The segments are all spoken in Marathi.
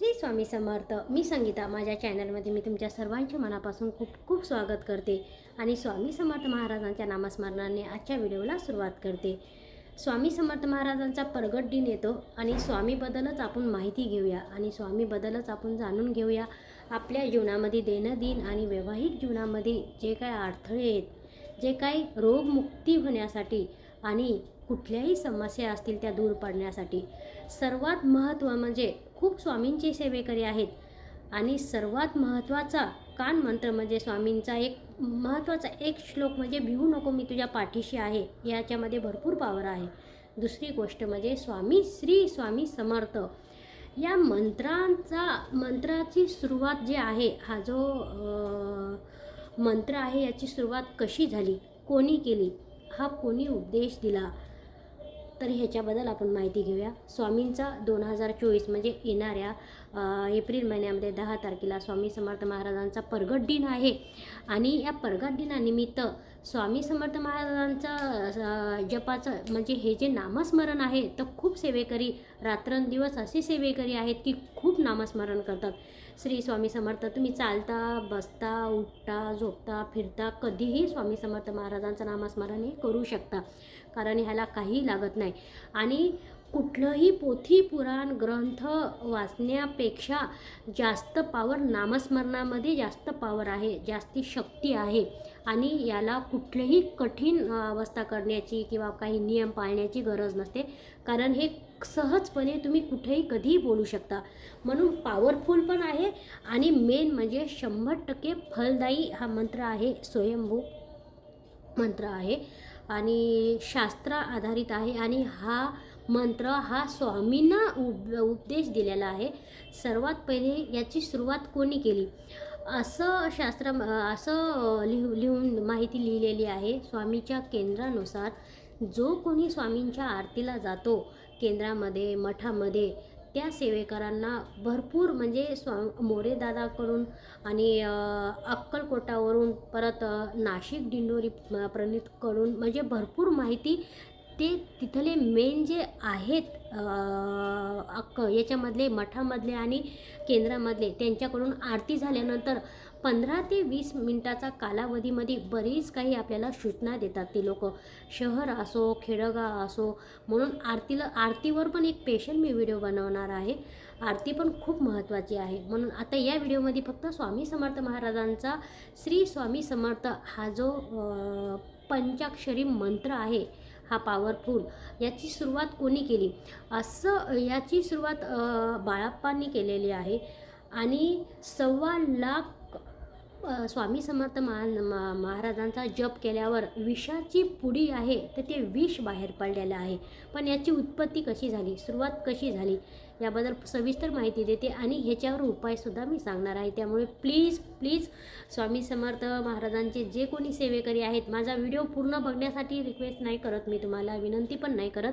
श्री स्वामी समर्थ मी संगीता. माझ्या चॅनलमध्ये मी तुमच्या सर्वांचे मनापासून खूप खूप स्वागत करते आणि स्वामी समर्थ महाराजांच्या नामस्मरणाने आजच्या व्हिडिओला सुरुवात करते. स्वामी समर्थ महाराजांचा प्रगट दिन येतो आणि स्वामीबद्दलच आपण माहिती घेऊया आणि स्वामीबद्दलच आपण जाणून घेऊया आपल्या जीवनामध्ये दैनंदिन आणि वैवाहिक जीवनामध्ये जे काय अडथळे आहेत जे काही रोगमुक्ती होण्यासाठी आणि कुठल्याही समस्या असतील त्या दूर पडण्यासाठी. सर्वात महत्त्व म्हणजे खूप स्वामींचे सेवेकरी आहेत. आणि सर्वात महत्त्वाचा कान मंत्र म्हणजे स्वामींचा एक महत्त्वाचा एक श्लोक म्हणजे भिवू नको मी तुझ्या पाठीशी आहे याच्यामध्ये भरपूर पावर आहे. दुसरी गोष्ट म्हणजे स्वामी श्री स्वामी समर्थ. या मंत्रांचा मंत्राची सुरुवात जी आहे हा जो मंत्र आहे याची सुरुवात कशी झाली? कोणी केली? हा कोणी उपदेश दिला? तर ह्याच्याबद्दल आपण माहिती घेऊया. स्वामींचा दोन हजार चोवीस म्हणजे येणाऱ्या एप्रिल महिन्यामध्ये दहा तारखेला स्वामी समर्थ महाराजांचा परगट दिन आहे. आणि या परगट दिनानिमित्त स्वामी समर्थ महाराजांचं जपाचं म्हणजे हे जे नामस्मरण आहे तर खूप सेवेकरी रात्रंदिवस असे सेवेकरी आहेत की खूप नामस्मरण करतात. श्री स्वामी समर्थ तुम्ही चालता बसता उठता झोपता फिरता कधीही स्वामी समर्थ महाराजांचं नामस्मरण हे करू शकता. कारण ह्याला काही लागत नाही. आणि कुठलंही पोथी पुराण ग्रंथ वाचण्यापेक्षा जास्त पावर नामस्मरणामध्ये जास्त पावर आहे जास्ती शक्ती आहे. आणि याला कुठलीही कठीण अवस्था करण्याची किंवा काही नियम पाळण्याची गरज नसते. कारण हे सहजपणे तुम्ही कुठेही कधीही बोलू शकता. म्हणून पॉवरफुल पण आहे आणि मेन म्हणजे शंभर टक्के फलदायी हा मंत्र आहे स्वयंभू मंत्र आहे. आणि शास्त्र आधारित आहे आणि हा मंत्र हा स्वामींना उप उपदेश दिलेला आहे. सर्वात पहिले याची सुरुवात कोणी केली? असं शास्त्र असं लिहू लिहून माहिती लिहिलेली आहे स्वामीच्या केंद्रानुसार. जो कोणी स्वामींच्या आरतीला जातो केंद्रामध्ये मठामध्ये त्या सेवेकरांना भरपूर म्हणजे स्वा मोरेदादाकडून आणि अक्कलकोटावरून परत नाशिक दिंडोरी प्रणितकडून म्हणजे भरपूर माहिती ते तिथले मेन जे आहेत अक्क याच्यामधले मठामधले आणि केंद्रामधले त्यांच्याकडून आरती झाल्यानंतर पंधरा ते वीस मिनटाचा कालावधीमध्ये बरीच काही आपल्याला सूचना देतात ते लोक. शहर असो खेडगाव असो म्हणून आरतीला आरतीवर पण एक स्पेशल मी व्हिडिओ बनवणार आहे. आरती पण खूप महत्त्वाची आहे. म्हणून आता या व्हिडिओमध्ये फक्त स्वामी समर्थ महाराजांचा श्री स्वामी समर्थ हा जो पंचाक्षरी मंत्र आहे हा पॉवरफुल याची सुरुवात कोणी केली? असं याची सुरुवात बाळाप्पांनी केलेली आहे. आणि सव्वा लाख स्वामी समर्थ महा महाराजांचा जप केल्यावर विषाची पुडी आहे तर ते विष बाहेर पडलेलं आहे. पण याची उत्पत्ती कशी झाली? सुरुवात कशी झाली? याबद्दल सविस्तर माहिती देते आणि ह्याच्यावर उपायसुद्धा मी सांगणार आहे. त्यामुळे प्लीज प्लीज स्वामी समर्थ महाराजांचे जे कोणी सेवेकरी आहेत माझा व्हिडिओ पूर्ण बघण्यासाठी रिक्वेस्ट नाही करत मी तुम्हाला विनंती पण नाही करत.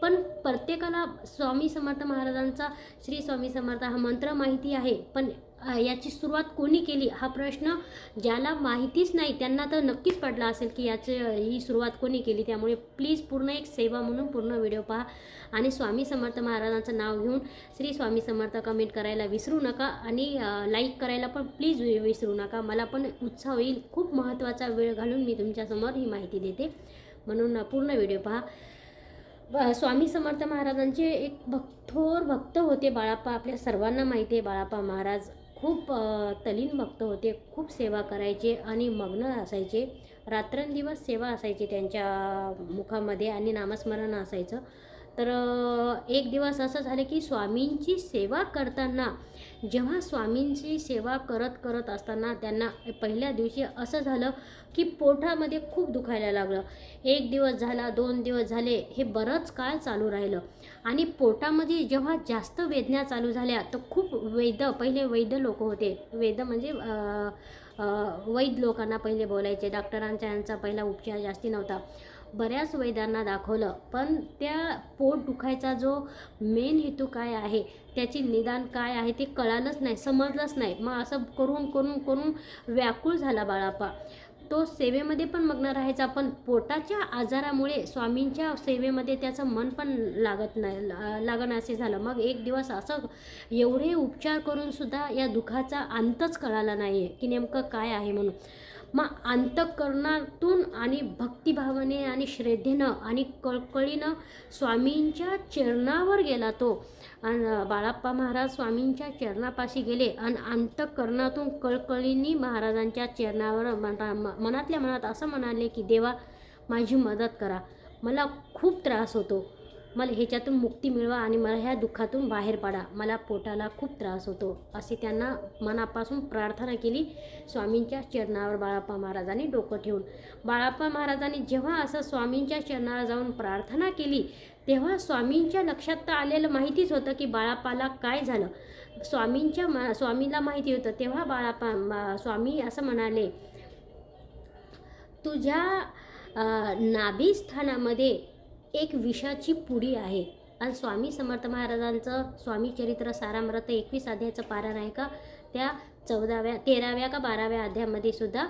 पण प्रत्येकाला स्वामी समर्थ महाराजांचा श्री स्वामी समर्थ हा मंत्र माहिती आहे पण याची सुरुवात कोणी केली? हा प्रश्न ज्याला माहितीच नाही त्यांना तर नक्कीच पडला असेल की याचे ही सुरुवात कोणी केली? त्यामुळे प्लीज पूर्ण एक सेवा म्हणून पूर्ण व्हिडिओ पहा. आणि स्वामी समर्थ महाराजांचं नाव घेऊन श्री स्वामी समर्थ कमेंट करायला विसरू नका आणि लाईक करायला पण प्लीज विसरू नका. मला पण उत्साह होईल. खूप महत्त्वाचा वेळ घालून मी तुमच्यासमोर ही माहिती देते. म्हणून पूर्ण व्हिडिओ पहा. स्वामी समर्थ महाराजांचे एक भक्तोर भक्त होते बाळाप्पा. आपल्या सर्वांना माहिती आहे बाळाप्पा महाराज खूप तलीन भक्त होते. खूप सेवा करायचे आणि मग्न असायचे. रात्रंदिवस सेवा असायची त्यांच्या मुखामध्ये आणि नामस्मरण असायचं. तर एक दिवस असं झालं की स्वामींची सेवा करताना जेव्हा स्वामींची सेवा करत करत असताना त्यांना पहिल्या दिवशी असं झालं की पोटामध्ये खूप दुखायला लागलं. एक दिवस झाला दोन दिवस झाले हे बरंच काळ चालू राहिलं. आणि पोटामध्ये जेव्हा जास्त वेदना चालू झाल्या तर खूप वैद्य पहिले वैद्य लोक होते. वेद म्हणजे वैद्य लोकांना पहिले बोलायचे. डॉक्टरांचा यांचा पहिला उपचार जास्ती नव्हता. बऱ्याच वैद्यांना दाखवलं. पण त्या पोट दुखायचा जो मेन हेतू काय आहे त्याची निदान काय आहे ते कळालंच नाही समजलंच नाही. मग असं करून करून करून व्याकुळ झाला बाळापा तो सेवेमध्ये पण मग्न राहायचा पण पोटाच्या आजारामुळे स्वामींच्या सेवेमध्ये त्याचं मन पण लागत नाही लागण असे झालं. मग एक दिवस असं एवढे उपचार करूनसुद्धा या दुःखाचा अंतच कळाला नाही आहे की नेमकं काय आहे म्हणून. मग अंतकरणातून आणि भक्तिभावाने आणि श्रद्धेनं आणि कळकळीनं स्वामींच्या चरणावर गेला तो. आणि बाळाप्पा महाराज स्वामींच्या चरणापाशी गेले आणि अंतकरणातून कळकळींनी महाराजांच्या चरणावर मना- म- मनातल्या मनात असं म्हणाले की देवा माझी मदत करा. मला खूप त्रास होतो. मला ह्याच्यातून मुक्ती मिळवा आणि मला ह्या दुःखातून बाहेर पाडा. मला पोटाला खूप त्रास होतो असे त्यांना मनापासून प्रार्थना केली स्वामींच्या चरणावर बाळाप्पा महाराजांनी डोकं ठेवून. बाळाप्पा महाराजांनी जेव्हा असं स्वामींच्या चरणावर जाऊन प्रार्थना केली तेव्हा स्वामींच्या लक्षात तर आलेलं माहितीच होतं की बाळाप्पाला काय झालं. स्वामींच्या मा स्वामीला माहिती होतं तेव्हा बाळाप्पा स्वामी असं म्हणाले तुझ्या नाभीस्थानामध्ये नाभिस्थानामध्ये एक विषाची पुडी आहे. आणि स्वामी समर्थ महाराजांचं स्वामी चरित्र सारामृत एकवीस अध्यायाचं पारायण आहे का? त्या चौदाव्या तेराव्या का बाराव्या अध्यायामध्ये सुद्धा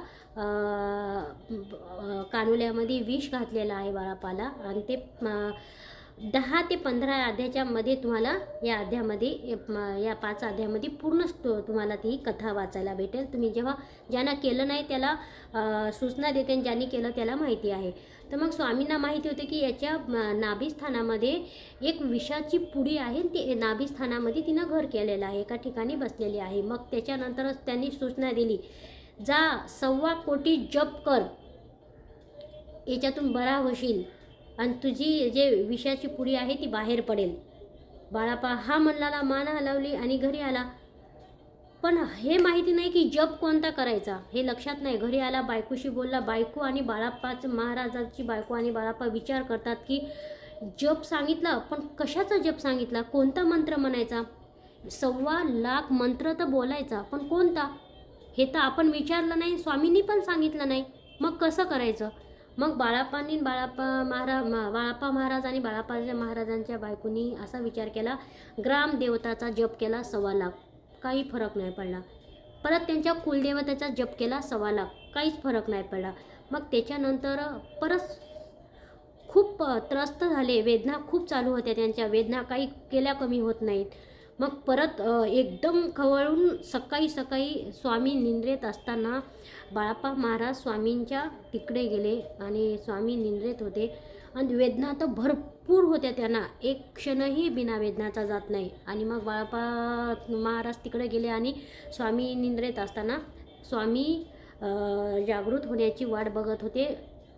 कानुल्यामध्ये विष घातलेलं आहे बाळापाला. आणि ते दहा ते पंधरा अध्यायाच्या मध्ये तुम्हाला या अध्यामध्ये या पाच अध्यायामध्ये पूर्ण तुम्हाला ती कथा वाचायला भेटेल. तुम्ही जेव्हा ज्यांना केलं नाही त्याला सूचना देते आणि ज्यांनी केलं त्याला माहिती आहे. तर मग स्वामींना माहिती होते की याच्या नाभिस्थानामध्ये एक विषाची पुडी आहे ती नाभिस्थानामध्ये तिनं घर केलेलं आहे एका ठिकाणी बसलेली आहे. मग त्याच्यानंतरच त्यांनी सूचना दिली जा सव्वा कोटी जप कर. याच्यातून बरा होशील. आणि तुझी जे विषाची पुडी आहे ती बाहेर पडेल. बाळापा हा मल्लाला मान हलवली आणि घरी आला. पण हे माहिती नाही की जप कोणता करायचा. हे लक्षात नाही. घरी आला बायकोशी बोलला बायको आणि बाळाप्पाच महाराजाची बायको आणि बाळाप्पा विचार करतात की जप सांगितला पण कशाचा जप सांगितला? कोणता मंत्र म्हणायचा? सव्वा लाख मंत्र तर बोलायचा पण कोणता? हे तर आपण विचारलं नाही स्वामींनी पण सांगितलं नाही. मग कसं करायचं? मग बाळापांनी बाळापा महारा बाळापा महाराज आणि बाळाप्पाच्या महाराजांच्या बायकोनी असा विचार केला ग्रामदेवताचा जप केला सव्वा लाख. काही फरक नाही पडला. परत त्यांच्या कुलदेवतेचा जप केला सव्वा लाख. काहीच फरक नाही पडला. मग त्याच्यानंतर परत खूप त्रस्त झाले. वेदना खूप चालू होत्या त्यांच्या. वेदना काही केल्या कमी होत नाहीत. मग परत एकदम खवळून सकाळी सकाळी स्वामी निंद्रेत असताना बाळाप्पा महाराज स्वामींच्या तिकडे गेले आणि स्वामी निंद्रेत होते. आणि वेदना तर भरपूर होत्या त्यांना. एक क्षणही बिना वेदनाचा जात नाही. आणि मग बाळाप्पा महाराज तिकडे गेले आणि स्वामी निंद्रेत असताना स्वामी जागृत होण्याची वाट बघत होते.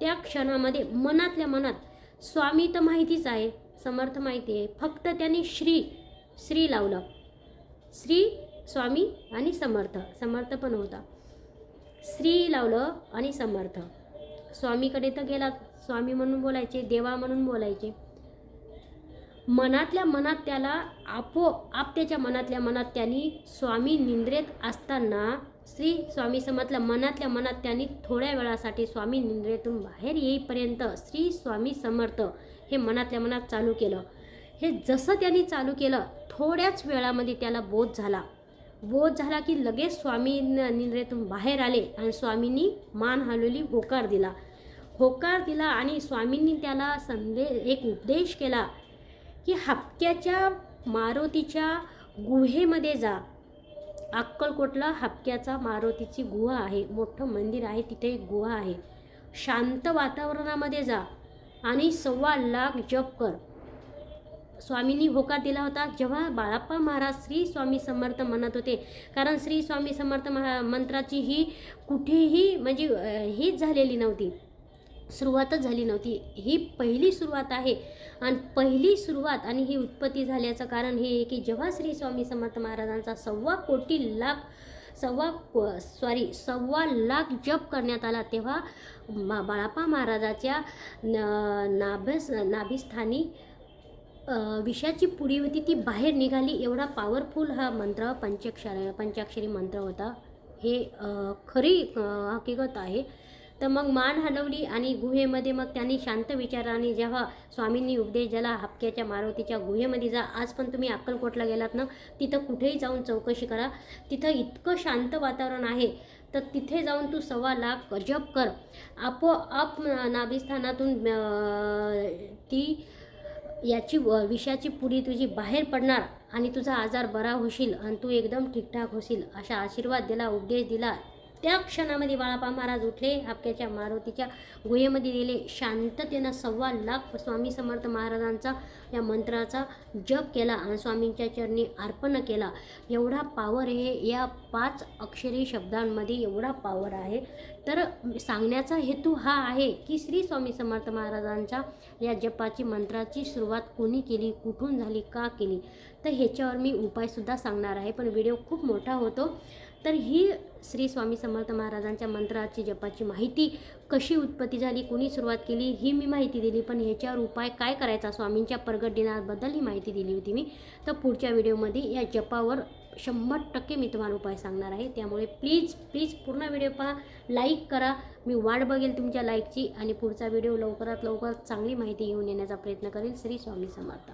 त्या क्षणामध्ये मनातल्या मनात स्वामी तर माहितीच आहे समर्थ माहिती आहे. फक्त त्यांनी श्री श्री लावलं. श्री स्वामी आणि समर्थ. समर्थ पण होता. श्री लावलं आणि समर्थ. स्वामीकडे तर गेला. स्वामी म्हणून बोलायचे देवा म्हणून बोलायचे. मनातल्या मनात त्याला आपोआप त्याच्या मनातल्या मनात त्यांनी स्वामी निंद्रेत असताना श्री स्वामी समर्थला मनातल्या मनात त्यांनी थोड्या वेळासाठी स्वामी निंद्रेतून बाहेर येईपर्यंत श्री स्वामी समर्थ हे मनातल्या मनात चालू केलं. हे जसं त्यांनी चालू केलं थोड्याच वेळामध्ये त्याला बोध झाला. बोध झाला की लगेच स्वामी न- निंद्रेतून बाहेर आले आणि स्वामींनी मान हलवली होकार दिला. होकार दिला आणि स्वामींनी त्याला संदेश एक उपदेश केला की हपक्याच्या मारुतीच्या गुहेमध्ये जा. अक्कलकोटला हपक्याचा मारुतीची गुहा आहे. मोठं मंदिर आहे. तिथे एक गुहा आहे. शांत वातावरणामध्ये जा आणि सव्वा लाख जप कर. स्वामींनी होकार दिला होता. जेव्हा बाळाप्पा महाराज श्री स्वामी समर्थ म्हणत होते. कारण श्री स्वामी समर्थ महा मंत्राची ही कुठेही म्हणजे हीच झालेली नव्हती. सुरुवातच झाली नव्हती. ही पहिली सुरुवात आहे. आणि पहिली सुरुवात आणि ही उत्पत्ती झाल्याचं कारण हे आहे की जेव्हा श्री स्वामी समर्थ महाराजांचा सव्वा कोटी लाख सव्वा सॉरी सव्वा लाख जप करण्यात आला तेव्हा मा बाळाप्पा महाराजाच्या न नाभस नाभिस्थानी विषाची पुडी होती ती बाहेर निघाली. एवढा पॉवरफुल हा मंत्र पंचाक्षर पंचाक्षरी मंत्र होता. हे खरी हकीकत आहे. तर मग मान हलवली आणि गुहेमध्ये मग त्यांनी शांत विचाराने जेव्हा स्वामींनी उपदेश दिला हापक्याच्या मारुतीच्या गुहेमध्ये जा आज पण तुम्ही अक्कलकोटला गेलात ना? तिथं कुठेही जाऊन चौकशी करा. तिथं इतकं शांत वातावरण आहे. तर तिथे जाऊन तू सव्वा लाख जप कर. आपोआप नाभिस्थानातून ती याची व- विषाची पुरी तुझी बाहेर पडणार आणि तुझा आजार बरा होशील आणि तू एकदम ठीकठाक होशील असा आशीर्वाद दिला उपदेश दिला त्या क्षणामध्ये बाळापा महाराज उठले आपल्याच्या मारुतीच्या गुहेमध्ये गेले. शांततेनं सव्वा लाख स्वामी समर्थ महाराजांचा या मंत्राचा जप केला आणि स्वामींच्या चरणी अर्पण केला. एवढा पावर हे या पाच अक्षरी शब्दांमध्ये एवढा पावर आहे. तर सांगण्याचा हेतू हा आहे की श्री स्वामी समर्थ महाराजांच्या या जपाची मंत्राची सुरुवात कोणी केली कुठून झाली का केली? तर ह्याच्यावर मी उपायसुद्धा सांगणार आहे पण व्हिडिओ खूप मोठा होतो. तर ही श्री स्वामी समर्थ महाराजांच्या मंत्राची जपाची माहिती कशी उत्पत्ती झाली कोणी सुरुवात केली ही मी माहिती दिली. पण ह्याच्यावर उपाय काय करायचा? स्वामींच्या प्रगट दिनाबद्दल ही माहिती दिली होती मी. तर पुढच्या व्हिडिओमध्ये या जपावर शंभर टक्के मी तुम्हाला उपाय सांगणार आहे. त्यामुळे प्लीज प्लीज पूर्ण व्हिडिओ पहा. लाईक करा. मी वाट बघेल तुमच्या लाईकची. आणि पुढचा व्हिडिओ लवकरात लवकर चांगली माहिती घेऊन येण्याचा प्रयत्न करेल श्री स्वामी समर्थ.